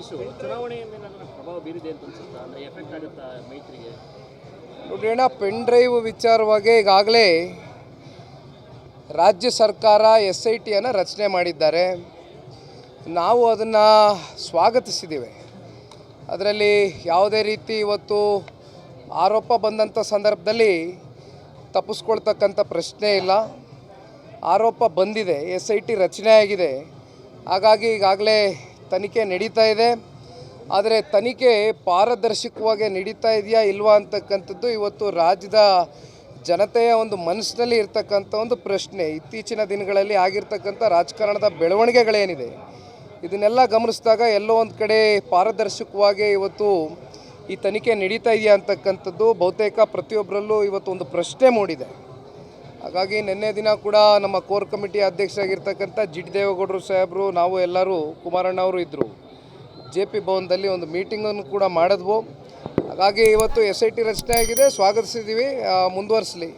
Issue ನೋಡಿ pen drive ವಿಚಾರವಾಗಿ ಈಗಾಗಲೇ ರಾಜ್ಯ ಸರ್ಕಾರ ಎಸ್ ಐ ಟಿಯನ್ನು ರಚನೆ ಮಾಡಿದ್ದಾರೆ. ನಾವು ಅದನ್ನು ಸ್ವಾಗತಿಸಿದ್ದೀವಿ ಅದರಲ್ಲಿ ಯಾವುದೇ ರೀತಿ ಇವತ್ತು ಆರೋಪ ಬಂದಂಥ ಸಂದರ್ಭದಲ್ಲಿ ತಪ್ಪಿಸ್ಕೊಳ್ತಕ್ಕಂಥ ಪ್ರಶ್ನೆ ಇಲ್ಲ. ಆರೋಪ ಬಂದಿದೆ, ಎಸ್ ಐ ಟಿ ರಚನೆ ಆಗಿದೆ ಹಾಗಾಗಿ ಈಗಾಗಲೇ ತನಿಖೆ ನಡೀತಾ ಇದೆ. ಆದರೆ ತನಿಖೆ ಪಾರದರ್ಶಕವಾಗಿ ನಡೀತಾ ಇದೆಯಾ ಇಲ್ವಾ ಅಂತಕ್ಕಂಥದ್ದು ಇವತ್ತು ರಾಜ್ಯದ ಜನತೆಯ ಒಂದು ಮನಸ್ಸಿನಲ್ಲಿ ಇರ್ತಕ್ಕಂಥ ಒಂದು ಪ್ರಶ್ನೆ. ಇತ್ತೀಚಿನ ದಿನಗಳಲ್ಲಿ ಆಗಿರ್ತಕ್ಕಂಥ ರಾಜಕಾರಣದ ಬೆಳವಣಿಗೆಗಳೇನಿದೆ? ಇದನ್ನೆಲ್ಲ ಗಮನಿಸಿದಾಗ ಎಲ್ಲೋ ಒಂದು ಕಡೆ ಪಾರದರ್ಶಕವಾಗಿ ಇವತ್ತು ಈ ತನಿಖೆ ನಡೀತಾ ಇದೆಯಾ ಅಂತಕ್ಕಂಥದ್ದು ಬಹುತೇಕ ಪ್ರತಿಯೊಬ್ಬರಲ್ಲೂ ಇವತ್ತು ಒಂದು ಪ್ರಶ್ನೆ ಮೂಡಿದೆ. ಹಾಗಾಗಿ ನಿನ್ನೆ ದಿನ ಕೂಡ ನಮ್ಮ ಕೋರ್ ಕಮಿಟಿ ಅಧ್ಯಕ್ಷರಾಗಿರ್ತಕ್ಕಂಥ ಜಿ ಡಿ ದೇವೇಗೌಡರು ಸಾಹೇಬರು, ನಾವು ಎಲ್ಲರೂ ಕುಮಾರಣ್ಣ ಅವರು ಇದ್ದರು ಜೆ ಪಿ ಭವನದಲ್ಲಿ ಒಂದು ಮೀಟಿಂಗನ್ನು ಕೂಡ ಮಾಡಿದ್ವು. ಹಾಗಾಗಿ ಇವತ್ತು ಎಸ್ ಐ ಟಿ ರಚನೆ ಆಗಿದೆ. ಸ್ವಾಗತಿಸಿದ್ದೀವಿ ಮುಂದುವರಿಸಲಿ.